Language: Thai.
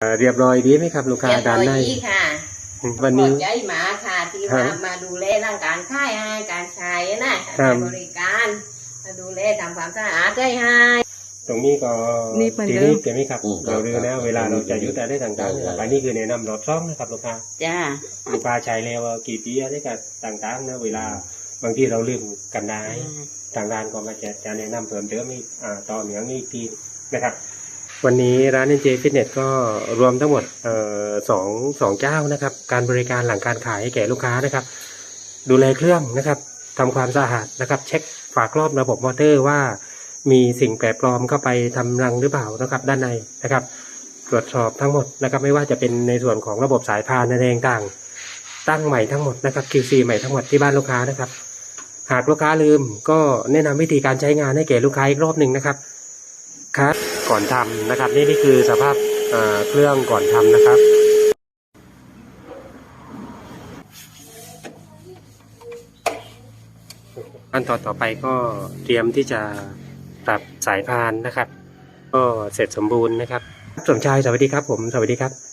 เอ่อเรียบร้อยดีไหมครับ ลูกค้าเรียบด้านร้อยในดีค่ะวันขอนี้ บใจหมาค่ะที่ครัมาบมาดูแลร่างการค่ายให้การใช้นะครับบริการมาดูแลทำความสะอาดได้ให้ตรงนี้ก็นี่เหมือนทีเดิมนี้เห็นไหมครับ อืมเราดูนะครับเวลาเราจะยุดอะไรต่างๆใช่นะครับอันนี้คือแนะนำรอบซ่องนะครับลูกค้า จ้า ลูกค้าใช้แล้วกี่ปีอะไรกับต่างๆนะเวลาบางทีเราลืมกันได้ ทางร้านก็มาจะจะแนะนำเพิ่มเติมอีกอ่าต่อเหนืองอีกทีนะครับ วันนี้ร้านเอ็นเจฟิตเนสก็รวมทั้งหมดออสองสองเจ้านะครับ การบริการหลังการขายให้แก่ลูกค้านะครับ ดูแลเครื่องนะครับทำความสะอาดนะครับ เช็คฝากรอบระบบมอเตอร์ว่ามีสิ่งแปลกปลอมเข้าไปทำรังหรือเปล่านะครับ ด้านในนะครับ ตรวจสอบทั้งหมดนะครับ ไม่ว่าจะเป็นในส่วนของระบบสายพานอะไรต่าง ตั้งใหม่ทั้งหมดนะครับ QC ใหม่ทั้งหมดที่บ้านลูกค้านะครับ หากลูกค้าลืมก็แนะนำวิธีการใช้งานให้แก่ลูกค้าอีกรอบหนึ่งนะครับ ครับก่อนทำนะครับ นี่นี่คือสภาพเครื่องก่อนทำนะครับขั้นตอนต่อไปก็เตรียมที่จะปรับสายพานนะครับ ก็เสร็จสมบูรณ์นะครับสมชายสวัสดีครับผมสวัสดีครับ